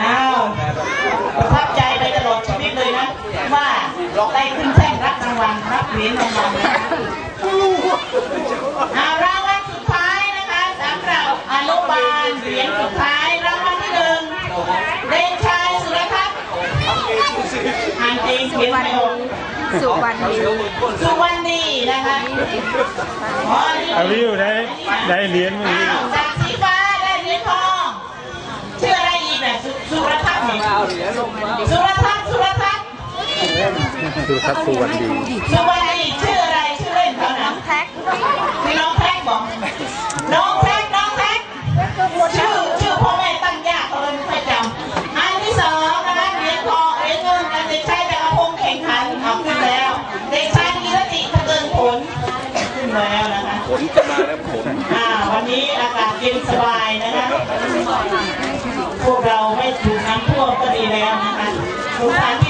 อ้าวประทับใจไปตลอดชีวิตเลยนะ ว่าได้ขึ้นแท่นรับรางวัลรับเหรียญรางวัลนะเอารางวัลสุดท้ายนะคะสำหรับอนุบาลเหรียญสุดท้ายรางวัลที่หนึ่งเด็กชายสุรทัศน์อ่านจริงเขียนไม่ออกสุวรรณดีสุวรรณดีนะคะอ๋อนี่อา สุรทัศน์สุรทัศน์สุทัศน์สุวรรณดีสุวรรณดีชื่ออะไรชื่อเล่นเขานะแท็กคือน้องแท็กบอกน้องแท็กน้องแท็กชื่อชื่อพ่อแม่ตั้งยากเขาเลยไม่ค่อยจำอันที่สองนะคะเหรียญทองเหรียญเงินกับเด็กชายจักรพงศ์แข่งขันเอาขึ้นแล้ว เด็กชายกีรติทะเกินผลขึ้นแล้วนะคะผลจะมาแล้วผลอ่าวันนี้อากาศเย็นสบายนะคะพวกเราไม่ถู น